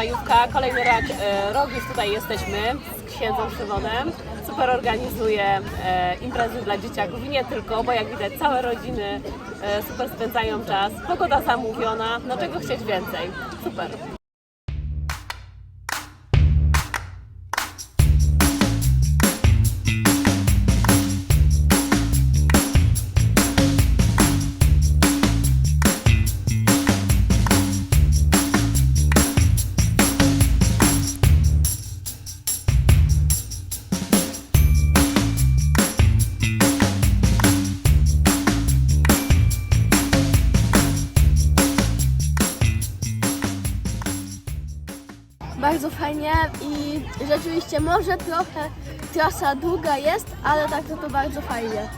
majówka, kolejny rok, e, rok już tutaj jesteśmy z księdzem przewodem. Super organizuje e, imprezy dla dzieciaków i nie tylko, bo jak widać całe rodziny e, super spędzają czas. Pogoda zamówiona, no czego chcieć więcej. Super. Rzeczywiście może trochę trasa długa jest, ale tak to, to bardzo fajnie.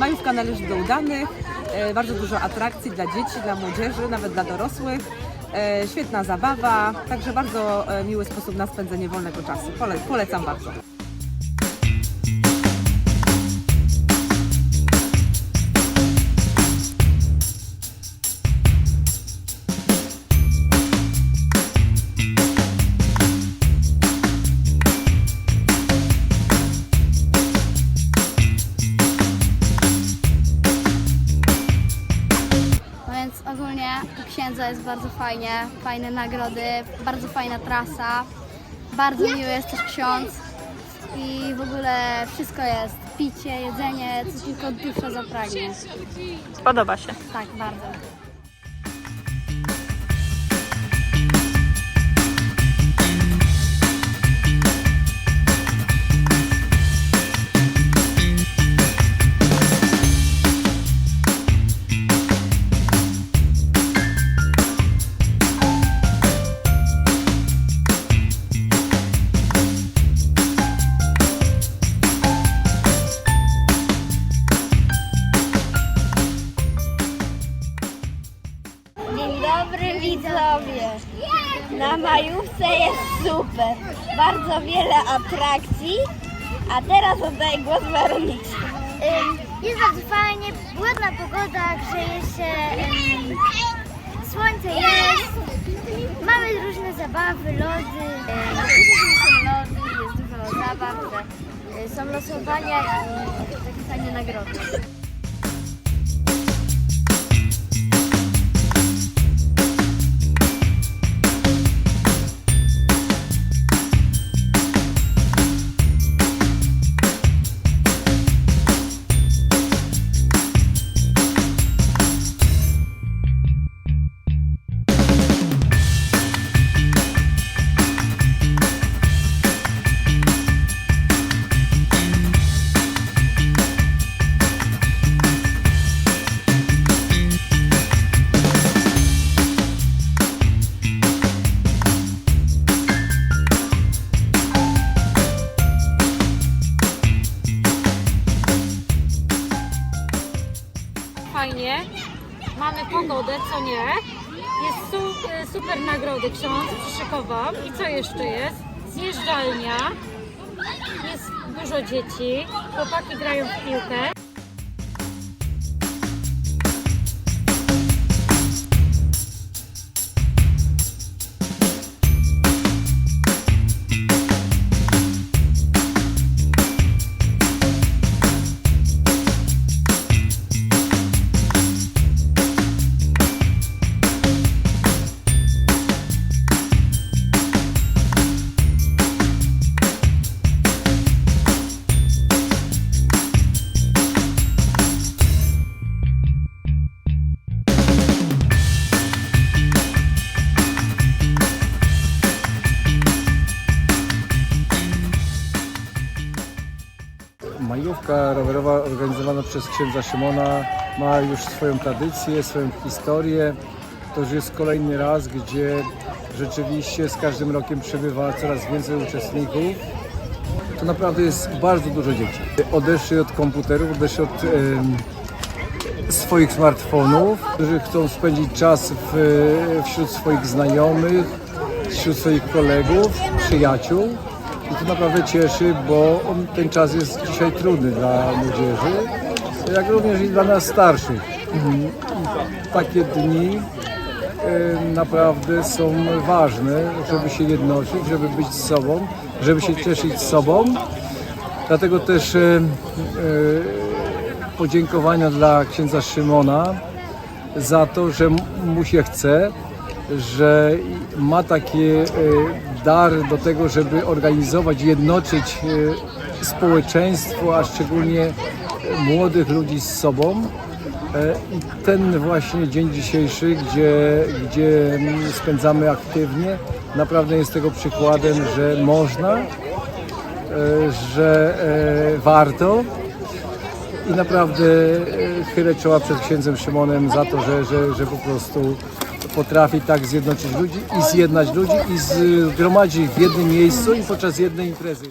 Majówka należy do udanych, e, bardzo dużo atrakcji dla dzieci, dla młodzieży, nawet dla dorosłych. E, Świetna zabawa, także bardzo e, miły sposób na spędzenie wolnego czasu. Pole, polecam bardzo. Jest bardzo fajnie, fajne nagrody, bardzo fajna trasa, bardzo miły jest też ksiądz i w ogóle wszystko jest, picie, jedzenie, co tylko dusza zapragnie. Podoba się. Tak, bardzo. Na majówce jest super. Bardzo wiele atrakcji. A teraz oddaję głos Weronice. Jest bardzo fajnie, ładna pogoda, grzeje się, słońce jest, mamy różne zabawy, lody, są lody, jest dużo zabaw, y, są losowania i takie fajne nagrody. Pogodę, co nie. Jest su, e, super nagrody ksiądz przyszykował. I co jeszcze jest? Zjeżdżalnia. Jest dużo dzieci. Chłopaki grają w piłkę. Majówka rowerowa organizowana przez księdza Szymona ma już swoją tradycję, swoją historię. To już jest kolejny raz, gdzie rzeczywiście z każdym rokiem przybywa coraz więcej uczestników. To naprawdę jest bardzo dużo dzieci. Odeszli od komputerów, odeszli od em, swoich smartfonów, którzy chcą spędzić czas w, wśród swoich znajomych, wśród swoich kolegów, przyjaciół. I to naprawdę cieszy, bo ten czas jest dzisiaj trudny dla młodzieży, jak również i dla nas starszych. Takie dni naprawdę są ważne, żeby się jednoczyć, żeby być z sobą, żeby się cieszyć z sobą. Dlatego też e, podziękowania dla księdza Szymona za to, że mu się chce, że ma taki e, dar do tego, żeby organizować, jednoczyć e, społeczeństwo, a szczególnie młodych ludzi z sobą. E, I ten właśnie dzień dzisiejszy, gdzie, gdzie mm, spędzamy aktywnie, naprawdę jest tego przykładem, że można, że warto. I naprawdę chylę czoła przed księdzem Szymonem za to, że, że, że po prostu potrafi tak zjednoczyć ludzi i zjednać ludzi i zgromadzić w jednym miejscu i podczas jednej imprezy.